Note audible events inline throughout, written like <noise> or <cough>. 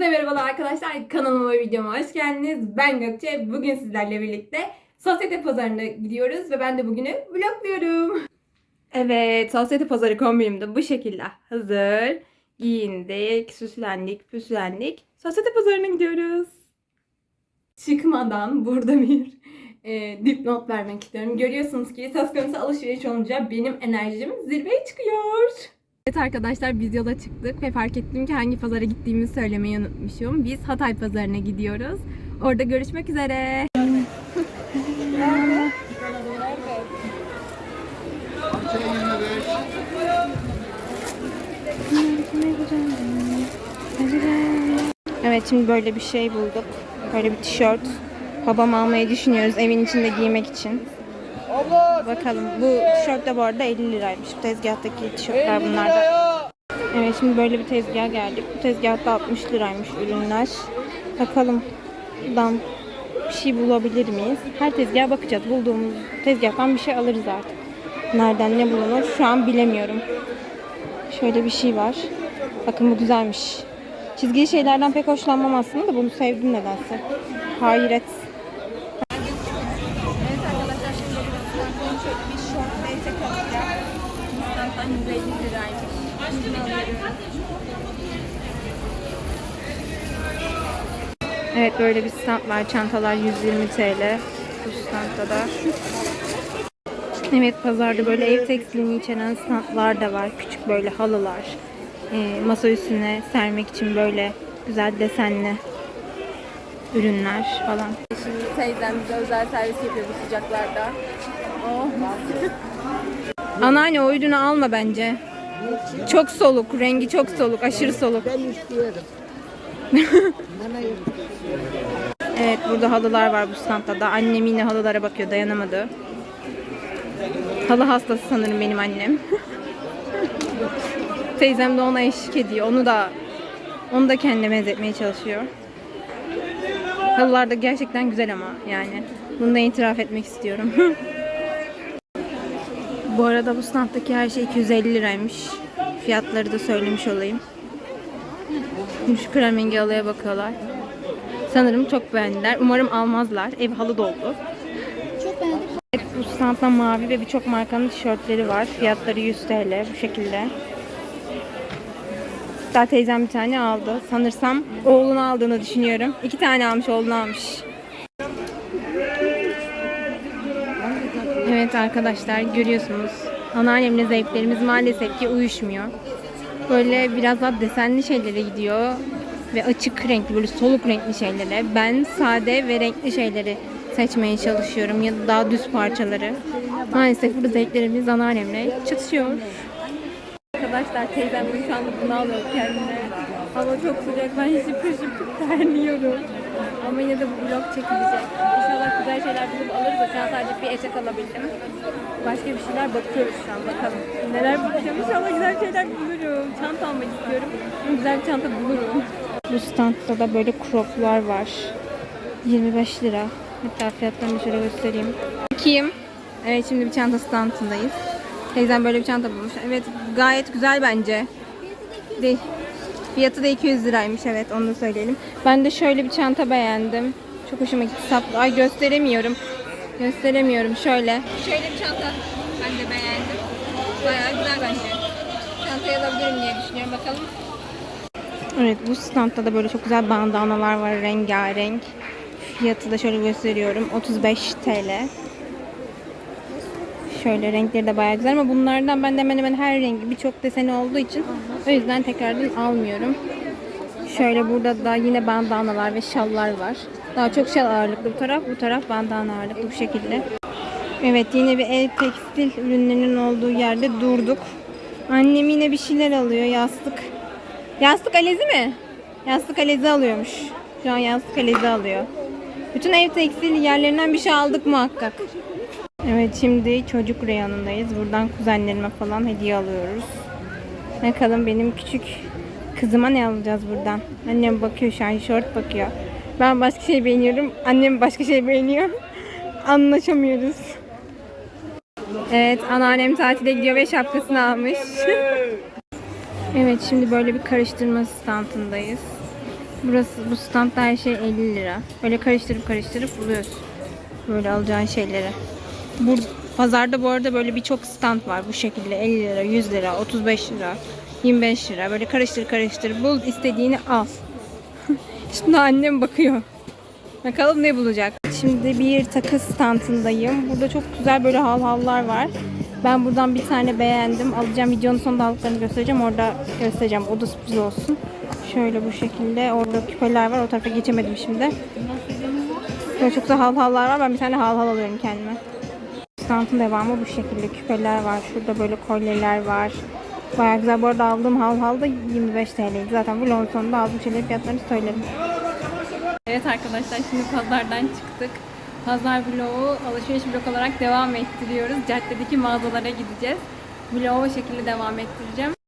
Hepinize merhabalar arkadaşlar. Kanalıma videoma hoş geldiniz. Ben Gökçe. Bugün sizlerle birlikte sosyete pazarına gidiyoruz ve ben de bugünü vlogluyorum. Evet, sosyete pazarı kombinim de bu şekilde hazır. Giyindik, süslendik, püslendik. Sosyete pazarına gidiyoruz. Çıkmadan burada bir e, dipnot vermek istiyorum. Görüyorsunuz ki söz konusu alışveriş olunca benim enerjim zirveye çıkıyor. Evet arkadaşlar biz yola çıktık ve fark ettim ki hangi pazara gittiğimi söylemeyi unutmuşum. Biz Hatay pazarına gidiyoruz. Orada görüşmek üzere. Evet şimdi böyle bir şey bulduk. Böyle bir tişört. Babam almayı düşünüyoruz evin içinde giymek için. Bakalım. Bu tişört de bu arada 50 liraymış. Bu tezgahtaki tişörtler bunlar da. Evet şimdi böyle bir tezgaha geldik. Bu tezgahta 60 liraymış ürünler. Bakalım buradan bir şey bulabilir miyiz? Her tezgaha bakacağız. Bulduğumuz tezgahtan bir şey alırız artık. Nereden ne bulunur şu an bilemiyorum. Şöyle bir şey var. Bakın bu güzelmiş. Çizgili şeylerden pek hoşlanmam aslında da bunu sevdim nedense. Hayret. Evet arkadaşlar şimdi bir şöyle bir short neyse kalacak. Instant'tan 150 liraymış. Bunu alıyorum. Evet böyle bir stand var. Çantalar 120 TL. Bu standta da. Evet pazarda böyle ev tekstilini içeren standlar da var. Küçük böyle halılar. Ee, masa üstüne sermek için böyle güzel desenli ürünler falan. Şimdi teyzem bize özel servis yapıyor bu sıcaklarda. Oh. <laughs> Anneanne o ürünü alma bence. Çok soluk, rengi çok soluk, aşırı soluk. Ben istiyorum. <laughs> Evet burada halılar var bu standta da. Annem yine halılara bakıyor dayanamadı. Halı hastası sanırım benim annem. <laughs> Teyzem de ona eşlik ediyor. Onu da onu da kendine benzetmeye çalışıyor. Halılar da gerçekten güzel ama yani. Bunu da itiraf etmek istiyorum. <laughs> bu arada bu standtaki her şey 250 liraymış. Fiyatları da söylemiş olayım. Şimdi Şu kremengi halıya bakıyorlar. Sanırım çok beğendiler. Umarım almazlar. Ev halı doldu. Çok beğendim. Evet, bu standta mavi ve birçok markanın tişörtleri var. Fiyatları 100 TL bu şekilde. Hatta teyzem bir tane aldı. Sanırsam oğlunu aldığını düşünüyorum. İki tane almış, oğlunu almış. Evet arkadaşlar görüyorsunuz. Anneannemle zevklerimiz maalesef ki uyuşmuyor. Böyle biraz daha desenli şeylere gidiyor. Ve açık renkli, böyle soluk renkli şeylere. Ben sade ve renkli şeyleri seçmeye çalışıyorum. Ya da daha düz parçaları. Maalesef burada zevklerimiz anneannemle çatışıyor. Arkadaşlar teyzem şu anda bunu alıyor kendine. Hava çok sıcak. Ben şıpır şıpır terliyorum. Ama yine de bu vlog çekilecek. İnşallah güzel şeyler bulup alırız da şu an sadece bir etek alabildim. Başka bir şeyler bakıyoruz şu an bakalım. Neler bulacağım inşallah güzel şeyler bulurum. Çanta almak istiyorum. Güzel bir çanta bulurum. Bu standta da böyle croplar var. 25 lira. Hatta fiyatlarını şöyle göstereyim. Bakayım. Evet şimdi bir çanta standındayız. Teyzem böyle bir çanta bulmuş. Evet gayet güzel bence. Değil. Fiyatı da 200 liraymış evet onu da söyleyelim. Ben de şöyle bir çanta beğendim. Çok hoşuma gitti. Saplı. Ay gösteremiyorum. Gösteremiyorum şöyle. Şöyle bir çanta ben de beğendim. Bayağı güzel bence. Çantayı alabilirim diye düşünüyorum bakalım. Evet bu standta da böyle çok güzel bandanalar var rengarenk. Fiyatı da şöyle gösteriyorum. 35 TL. Şöyle renkleri de bayağı güzel ama bunlardan ben de hemen hemen her rengi birçok deseni olduğu için o yüzden tekrardan almıyorum. Şöyle burada da yine bandanalar ve şallar var. Daha çok şal ağırlıklı bu taraf, bu taraf bandana ağırlıklı bu şekilde. Evet yine bir el tekstil ürünlerinin olduğu yerde durduk. Annem yine bir şeyler alıyor yastık. Yastık alezi mi? Yastık alezi alıyormuş. Şu an yastık alezi alıyor. Bütün ev tekstil yerlerinden bir şey aldık muhakkak. Evet şimdi çocuk reyonundayız. Buradan kuzenlerime falan hediye alıyoruz. Bakalım benim küçük kızıma ne alacağız buradan. Annem bakıyor şu an short bakıyor. Ben başka şey beğeniyorum. Annem başka şey beğeniyor. Anlaşamıyoruz. Evet anneannem tatile gidiyor ve şapkasını almış. <laughs> evet şimdi böyle bir karıştırma standındayız. Burası bu standta her şey 50 lira. Böyle karıştırıp karıştırıp buluyorsun. Böyle alacağın şeyleri. Bur pazarda bu arada böyle birçok stand var bu şekilde 50 lira, 100 lira, 35 lira, 25 lira. Böyle karıştır karıştır bul istediğini al. Şimdi annem bakıyor. Bakalım ne bulacak. Şimdi bir takı standındayım. Burada çok güzel böyle hal hallar var. Ben buradan bir tane beğendim. Alacağım videonun sonunda aldıklarını göstereceğim. Orada göstereceğim. O da sürpriz olsun. Şöyle bu şekilde. Orada küpeler var. O tarafa geçemedim şimdi. Böyle çok güzel hal hallar var. Ben bir tane hal hal alıyorum kendime. Standın devamı bu şekilde. Küpeler var. Şurada böyle kolyeler var. Bayağı güzel. Bu arada aldığım hal hal da 25 TL'ydi. Zaten vlogun sonunda aldığım şeylerin fiyatlarını söylerim. Evet arkadaşlar şimdi pazardan çıktık. Pazar vlogu alışveriş vlog olarak devam ettiriyoruz. Caddedeki mağazalara gideceğiz. Vlogu o şekilde devam ettireceğim.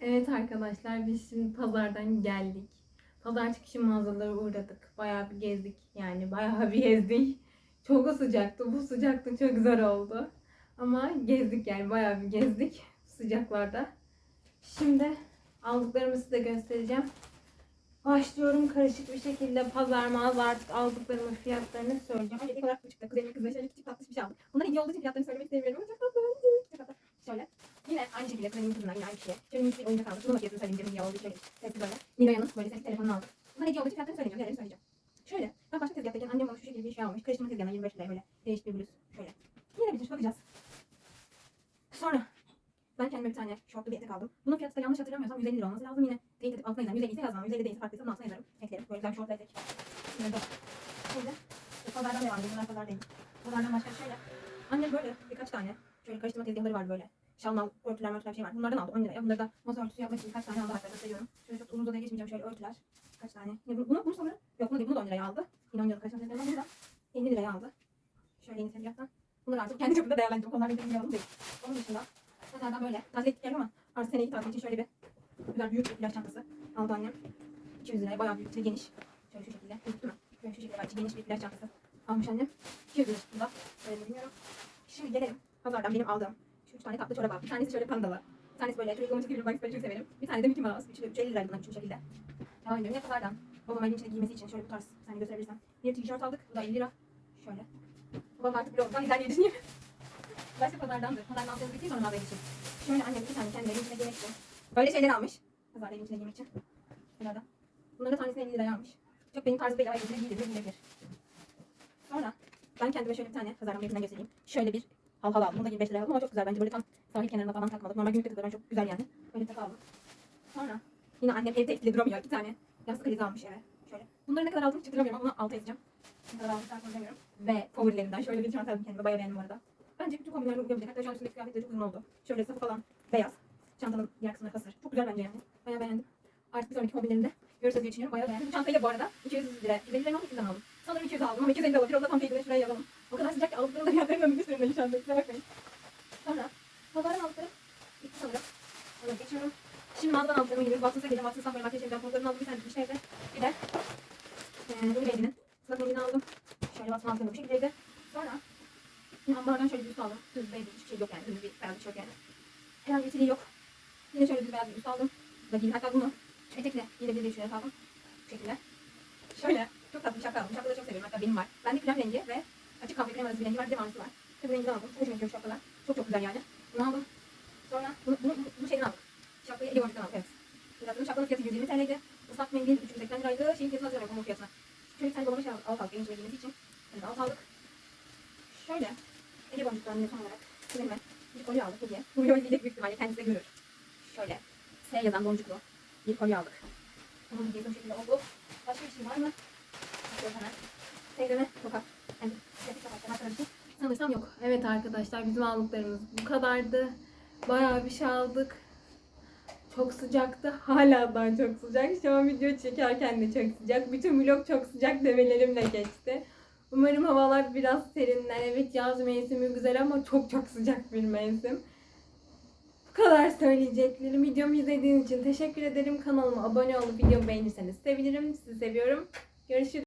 Evet arkadaşlar biz şimdi pazardan geldik. Pazar çıkışı mağazalara uğradık. Bayağı bir gezdik yani bayağı bir gezdik. Çok sıcaktı. Bu sıcakta çok zor oldu. Ama gezdik yani bayağı bir gezdik sıcaklarda. Şimdi aldıklarımı size göstereceğim. Başlıyorum karışık bir şekilde pazar mağaza artık aldıklarımın fiyatlarını söyleyeceğim. Önce ilk olarak bu çıktı. Kuzenim kızına şöyle küçük tatlış bir şey aldım. Bunlar hediye olduğu için fiyatlarını söylemek istemiyorum çok tatlı. Şöyle. Yine aynı şekilde kuzenimin kızından yine aynı kişiye. Şöyle minik bir oyuncak aldık. Bunun fiyatını söyleyeyim. Hediye olduğu için. Sessiz böyle. Nilo'yanın böyle sessiz telefonunu aldık. Bunlar hediye olduğu için fiyatlarını söyleyeceğim. Diğerlerini söyleyeceğim. Şöyle. Ben başka tezgahtayken annem bana şu şekilde bir şey almış. Karıştırma tezgahına 25 liraya böyle. Değişik bir bluz. Şöyle. Yine bir bakacağız. Sonra ben kendime bir tane şortlu bir etek aldım. Bunun fiyatı da yanlış hatırlamıyorsam 150 lira olması lazım. Yine değil dedik altına yazarım. 150 ise yazmam. 150 değilse farklıysa bunun altına yazarım. Eklerim. Böyle güzel bir şortlu etek. Şimdi Şöyle. e, Pazardan devam ediyorum. Bunlar pazar değil. Pazardan başka şöyle. Annem böyle birkaç tane şöyle karıştırma tezgahları var böyle. Şalmal, örtüler, örtüler bir şey var. Bunlardan aldım 10 liraya. Bunları da masa örtüsü yapmak için birkaç tane aldı hatta gösteriyorum. Şöyle çok uzun uzun geçmeyeceğim. Şöyle örtüler. Kaç tane. Ya bunu, bunu, bunu sanırım. Yok bunu değil. Bunu da 10 liraya aldı. Yine 10 liralık karıştırma tezgahları. Bunu da 50 liraya aldı. Şöyle yeni tezgahtan. Bunları artık kendi çapında değerlendirdim. Onlar benim yanım değil. Onun dışında Mesela böyle taze ettik ama artık seneki tatil için şöyle bir güzel büyük bir plaj çantası aldı annem. 200 liraya bayağı büyük geniş. Şöyle şu şekilde. Büyük değil mi? Şöyle şu şekilde belki geniş bir plaj çantası almış annem. 200 lira tuttu da. Öyle mi bilmiyorum. Şimdi gelelim. Pazardan benim aldığım şu üç tane tatlı çorap aldım. Bir tanesi şöyle pandalı. Bir tanesi böyle çocukluğuma çıkıyor bir Bugs Bunny'i çok severim. Bir tane de Mickey Mouse. Üçü de 350 liraydı bunlar bu şekilde. Devam ediyorum. Yine pazardan. Babam elin içine giymesi için şöyle bu tarz. Sen gösterebilirsen. Bir tişört aldık. Bu da 50 lira. Şöyle. Babam artık blogdan düşünüyorum. Başka pazardandır. Pazardan aldığımız bir sonra mağazaya geçeyim. Şöyle annem bir tane kendi evin içine giymek için. Böyle şeyler almış. Pazarda evin içine giymek için. Bunlardan. Bunları da tanesini 50 liraya almış. Çok benim tarzı değil ama evin içine giyilebilir. Sonra ben kendime şöyle bir tane pazardan yakından göstereyim. Şöyle bir hal hal aldım. Bunu da 25 liraya aldım ama çok güzel bence. Böyle tam sahil kenarına falan takmadık. Normal günlük takılarım çok güzel yani. Böyle takı aldım. Sonra yine annem evde etkili duramıyor. İki tane yastık krizi almış eve. Şöyle. Bunları ne kadar aldım hiç hatırlamıyorum ama bunu alta yazacağım. Ne kadar aldım hiç hatırlamıyorum. Ve favorilerimden şöyle bir çanta aldım kendime. Bayağı beğendim bu arada. Bence bütün kombinlerle uyabilecek. Hatta şu an üstündeki kıyafet de çok uzun oldu. Şöyle sapı falan beyaz. Çantanın diğer kısmı hasır. Çok güzel bence yani. Bayağı beğendim. Artık bir sonraki kombinlerimde görürsünüz diye düşünüyorum. Bayağı beğendim. Bu çantayı da bu arada 200 lira. 150 lira mı 200 aldım. Sanırım 200 aldım ama 250 olabilir. O da tam teyzeyle şuraya yazalım. O kadar sıcak ki aldıklarım da fiyatlarını önünde sürümleri şu anda. Kusura bakmayın. Sonra pazardan aldıklarım bitti sanırım. Ona geçiyorum. Şimdi mağazadan aldıklarımı gidiyoruz. Watson's'a gideceğim. Watson's'tan böyle makyaj yapacağım. Fonlarını aldım. Bir tane bitmiş evde. Bir de Baby'nin ıslak mendilini aldım. Şöyle Watson altında bu şekildeydi. Sonra ambardan şöyle üst aldım. Düz beyaz hiçbir şey yok yani. Düz bir beyaz bir tişört yani. Herhangi bir tiliği yok. Yine şöyle düz beyaz bir üst aldım. Da giydim. Hatta bunu etekle giyilebilir diye şöyle aldım. Bu şekilde. Şöyle çok tatlı bir şapka aldım. Şapkaları çok seviyorum. Hatta benim var. Bende krem rengi ve açık kahve krem arası bir rengi var. Bir de mavisi var. Ve bu rengiden aldım. Çok hoşuma gidiyor şapkalar. Çok çok güzel yani. Bunu aldım. Sonra bunu, bunu, bu, bu şeyden aldık. Şapkayı Boncuk'tan aldım. Evet. Fiyatını şapkanın fiyatı 120 TL'ydi. Islak mendil 380 liraydı. Şeyin fiyatını hatırlamıyorum. Onun fiyatına. Şöyle bir tane dolama şey aldık. Alt aldık. Evin içine giymesi için. Alt aldık. Şöyle. Eli boncuklarını son olarak Kuzenime bir kolye aldık hediye. Bu videoyu izleyecek büyük ihtimalle kendisi de görür. Şöyle S yazan boncuklu bir kolye aldık. Bunun hediyesi bu şekilde oldu. Başka bir şey var mı? Bakıyorum hemen. Teyzeme tokat. Yani trafik tokat. Başka bir şey. Sanırsam yok. Evet arkadaşlar bizim aldıklarımız bu kadardı. Bayağı bir şey aldık. Çok sıcaktı. Hala daha çok sıcak. Şu an video çekerken de çok sıcak. Bütün vlog çok sıcak demelerimle geçti. Umarım havalar biraz serinler. Evet yaz mevsimi güzel ama çok çok sıcak bir mevsim. Bu kadar söyleyeceklerim. Videomu izlediğiniz için teşekkür ederim. Kanalıma abone olup videomu beğenirseniz sevinirim. Sizi seviyorum. Görüşürüz.